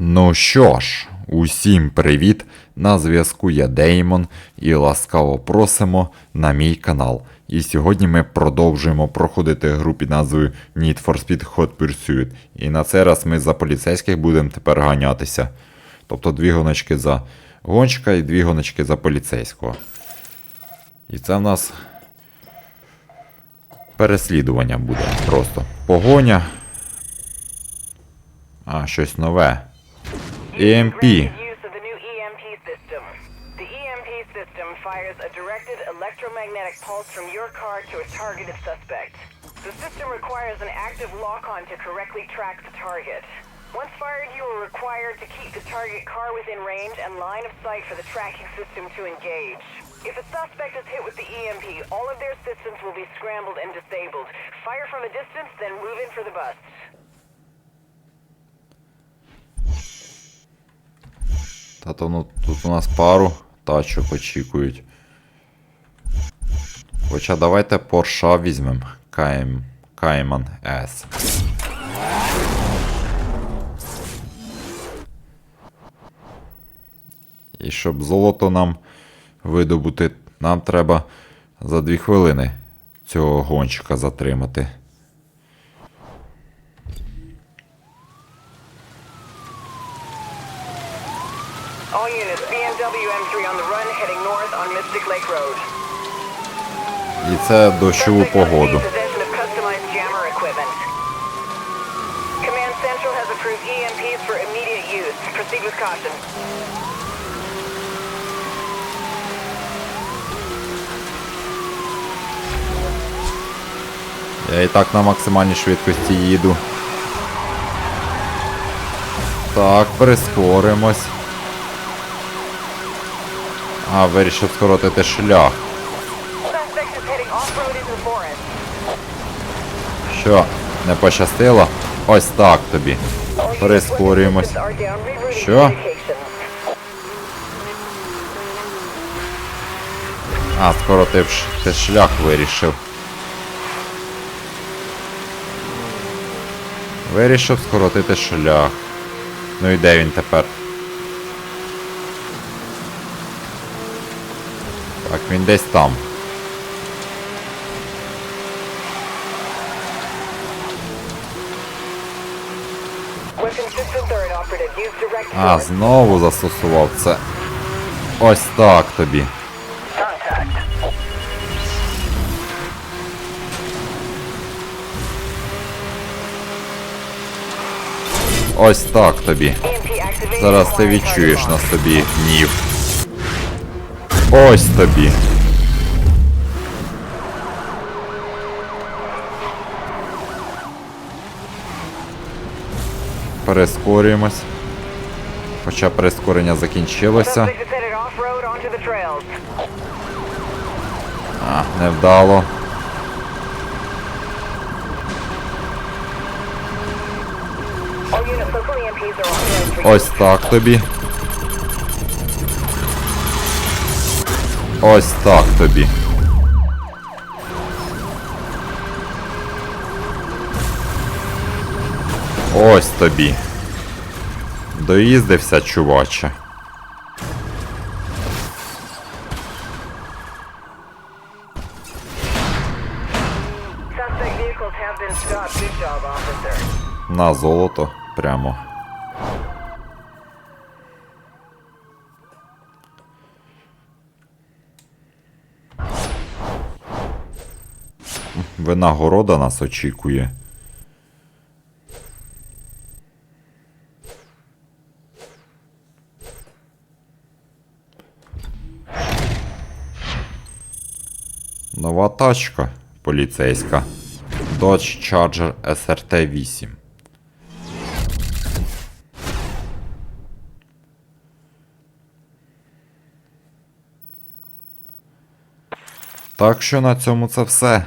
Ну що ж, усім привіт! На зв'язку я Деймон і ласкаво просимо на мій канал. І сьогодні ми продовжуємо проходити гру під назвою Need for Speed Hot Pursuit. І на цей раз ми за поліцейських будемо тепер ганятися. Тобто дві гоночки за гонщика і дві гоночки за поліцейського. І це в нас переслідування буде просто. Погоня. А, щось нове. EMP. Use of the new EMP system. The EMP system fires a directed electromagnetic pulse from your car to a targeted suspect. The system requires an active lock-on to correctly track the target. Once fired, you are required to keep the target car within range and line of sight for the tracking system to engage. If a suspect is hit with the EMP, all of their systems will be scrambled and disabled. Fire from a distance, then move in for the bust. Та то ну тут у нас пару тачок очікують. Хоча давайте Порша візьмемо. Кайм... Кайман С. І щоб золото нам видобути, нам треба за дві хвилини цього гонщика затримати. All units, BMW M3 on the run, heading north on Mystic Lake Road. І це дощову Suspect has погоду. seized possession of customized jammer equipment. Command Central has approved EMPs for immediate use. Proceed with caution. Я і так на максимальній швидкості їду. Так, прискоримось. А, вирішив скоротити шлях. Що, не пощастило? Ось так тобі. Прискорюємось. Що? А, скоротив ти шлях вирішив. Вирішив скоротити шлях. Ну і де він тепер? Він десь там. А, знову застосував це. Ось так тобі. Ось так тобі. Зараз ти відчуєш на собі гнів. Ось тобі. Перескорюємось. Хоча прискорення закінчилося. А, невдало. Ось так тобі. Ось так тобі. Ось тобі. Доїздився, чуваче. На золото прямо. Винагорода нас очікує. Нова тачка поліцейська. Dodge Charger SRT 8. Так що на цьому це все.